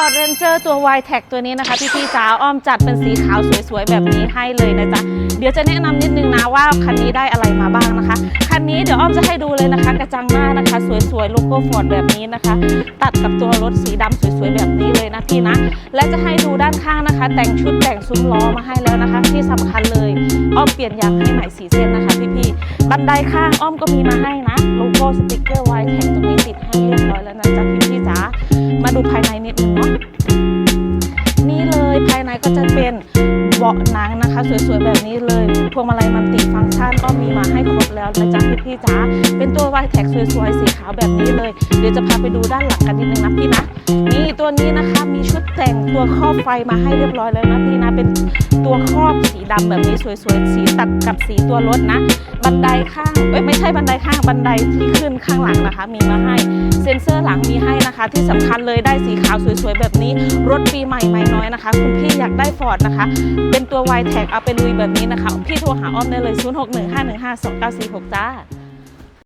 Ford Ranger ตัว y t e c ตัวนี้นะคะ พี่ๆจ๋าอ้อมจัดเป็นสีขาวสวยๆ แบบนี้ให้เลยนะจ๊ะ เดี๋ยวจะแนะนำนิดนึงนะว่าคันนี้ได้อะไรมาบ้างนะคะ คันนี้เดี๋ยวอ้อมจะให้ดูเลยนะคะ กระจังหน้านะคะ สวยๆ โลโก้ Ford แบบนี้นะคะ ตัดกับตัวรถสีดำสวยๆ แบบนี้เลยนะพี่นะ และจะให้ดูด้านข้างนะคะ แต่งชุดแต่งซุ้มล้อมาให้แล้วนะคะ ที่สำคัญเลยอ้อมเปลี่ยนยางให้ใหม่สีเส้นนะคะพี่ๆบันไดข้างอ้อมก็มีมาให้นะโลโก้สติกเกอร์ y t e c ตรงนี้ติดให้เรียบร้อยแล้วนะจ๊ะพี่ๆจ๋ามาดูภายใน ในก็จะเป็นเบาะหนังนะคะ สวยๆแบบนี้เลยพวงมาลัยมันติฟังก์ชันก็มีมาให้ครบแล้วนะจ๊ะพี่ๆจ๋าเป็นตัว y t e c สวยๆสีขาวแบบนี้เลย เดี๋ยวจะพาไปดูด้านหลังกันนิดนึงนะพี่นะนี่ตัวนี้นะคะมีชุดแต่งตัวครอบไฟมาให้เรียบร้อยแล้วนะพี่นะเป็นตัวครอบสีดำแบบนี้สวยๆสีตัดกับสีตัวรถนะบันไดข้างเอ้ยไม่ใช่บันไดข้างบันไดที่ขึ้นข้างหลังนะคะ มีมาให้เซ็นเซอร์หลังมีให้นะคะ ที่สำคัญเลยได้สีขาวสวยๆแบบนี้รถปีใหม่ไม่น้อยนะคะ คุณพี่อยากได้ฟอร์ดนะคะ เป็นตัววายแท็กเอาไปลุยแบบนี้นะคะ พี่โทรหาอ้อมได้เลย 0615152946 จ้า